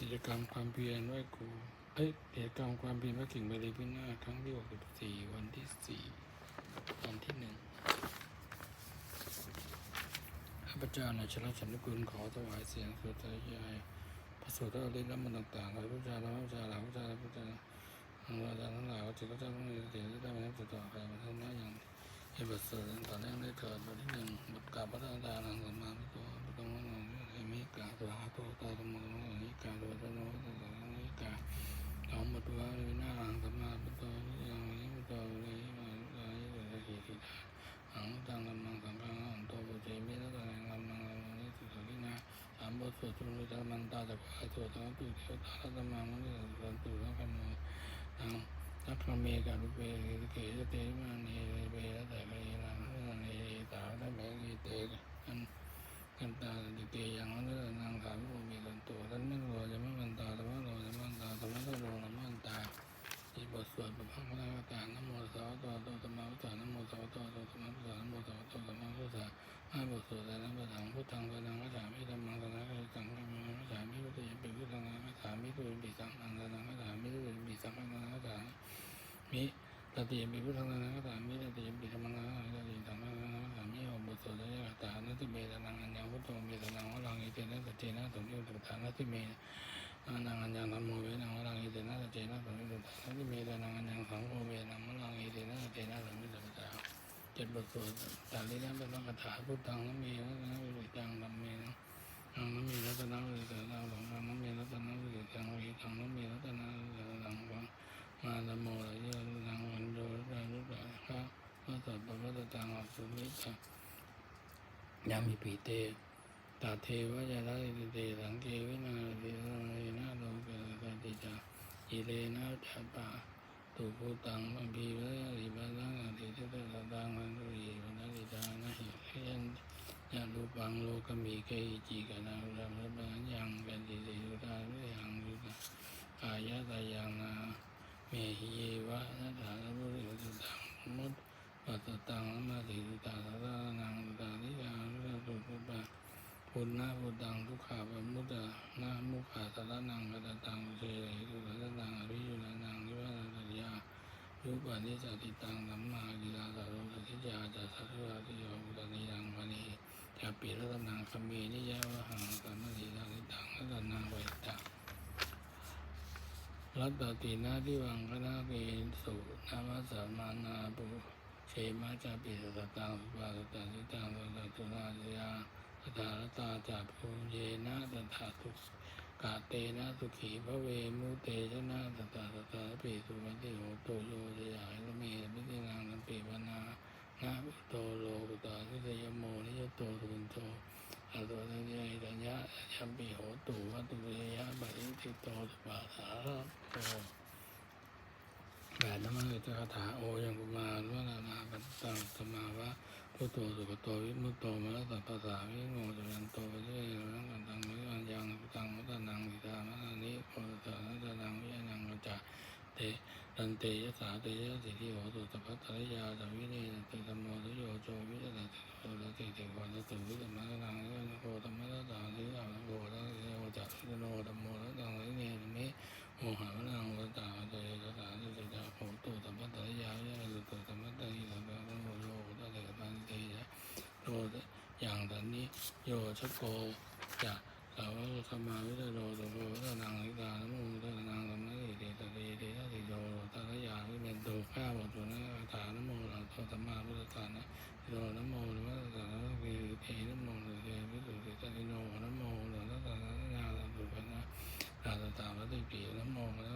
กิจกรรมความเพียรไหว้ครูเอ้ยกิจกรรมความเพียรไหว้กิ่งบรีพินาครั้งที่หกสิบสี่วันที่สี่วันที่หนึ่งข้าพเจ้านาชลชันกุลขอถวายเสียงสุดายายพระสูตรอริยมรรคต่างๆหลายพระเจ้าพระเจ้าหลายพระเจ้าพระเจ้าพระเจ้าทั้งหลายว่าจิตพระเจ้าต้องมีเสียงที่ได้มาติดต่อใครมาทั้งนั้นอย่างให้บทสวดต่อเนื่องได้เกิดบทที่หนึ่งบทกาบพระอาจารย์หลังสมมาพระตัวพระตรงนั้นเอมิ กาตัวหาตัวตาธรรมะอนิกาตัวตโนตัวตโนนิกาสองบทว่าวินาหลังสมมาพระตัวอย่างนี้พระตัวเลยมาเลยเลยทีทีทาหังตังธรรมังสังฆังอันโตปุเจมิแล้วก็แรงลำนังลำนี้สุดที่นาสามบทสวดจุลจามันตาจากพระสวดทั้งตุเทวตาธรรมังนจะสวดตุทั้งคำนองทางนักเมกาลุเปเกเตมานีเปรแต่เกลังเนีตาได้แมกีเต มิตติยมปิพุทธังนะตามิตติยมปิธรรมนะตติยธรรมนะตามิโอบุตโสตยตานะติเมตนังอัญญาพุทโธเมตนังวรังอิเตนะตเจนะสมยุตตานะติเมนังอัญญาธรรมโมเวนังวรังอิเตนะตเจนะสมยุตตานะติเมตนังอัญญาสังโฆเวนังวรังอิเตนะตเจนะสมยุตตาเจ็ดบทสวดตาลินะเป็นคาถาพุทธังนะมีนะวิจังธรรมเมนะนังนะมีรัตนะวิเตนะหลงนังนะมีรัตนะวิจังวิจังนะมีรัตนะวิจังวัง มาละโมละเยอะนังวันโดระลุระคะพระสัพพะตตังอสุมิตะ ยามิปีเตตาเทวะยะระติเตสังเกวินาติสังเรนะโลกะตติจาอิเลนะจัปปะตุพุตังมัมพีวะริบัสังอติเตตะตังวันตุรีวันติตานะหิยันยะรูปังโลกมีเกหิจิกนารัมระบังยังกันติสิยุตาวิยังยุตากายะตายังนาเมหิเยวะนัตถานุริสุตังมุตปัตตังนาติสุตาสานังตาลิยาลุตุปุปะ พุทนาพุตังทุกขาปมุตตะนามุขาสารนังกัตตังเสริสุขัตตังอภิยุรนังนิวาตยายุปนิสติตังสัมมากิลาสารุสติยาจัสสะทุราติโยอุตนิยังมณีจะปิรัตนังคเมนิยาวหังสัมมาทิลาติตังรัตนังไวตังรัตตตินาทิวังคณะเกณสุนามัสสามานาปุเชมาจาปิสตตังสุปาสตังสิตังสุตตุนาจยา สถารตาจาภูเยนะตถาทุกาเตนะสุขีพระเวมุเตชนะตถาตถาปิสุวันติโหโตโยจยายละเมมิตินังนัมปิวนานะอุโตโลกุตาทิสยโมนิยโตสุนโตอาตัวนั้นยายตัญญายัมปิโหตุวัตุเยยะบัิติโตสุปาสาโตแบบนั้นมันเลยจะคาถาโอยังกุมารวนานาปัตตังสมาวะ พุทโธสุขโตวิมุตโตมะสัพพะสาวิโงจยันโตปะเจรังกันตังวิอันยังตังมุตนังวิตามะนิโพธิสัตนังวิอันังกัจจเตตันเตยสาเตยสิทิโหตุสัพพะตระยาสัวิเนติธรรมโมตุโยโจวิจตติโตติติโหตุตุวิธรรมะนังยะโหธรรมะตาสิอาโหตังโหจักสิโนธรรมโมตังวิเนมิโมหะนังวตาเตยะสาติตาโหตุสัพพะตระยายะตุตุสัมมะตติสัพพะโมโยตะเตตันเตยะโตอย่างตั นนี้โยชโกจะสาวกสมาวิจโรตุโหตนังลิตานโมตนังสมมะติเตตะเตเตตะติโยตะระยาวิเมนโตข้าวตุนะฐานโมหลังโตสัมมาพุทธานะโยนโมนวัตตะนะเกเทนโมนเกวิสุทธิตะนิโนนโมนวัตตะนะญาณสุปนะราตตาวัติปีนโมนวัตติจันติอุต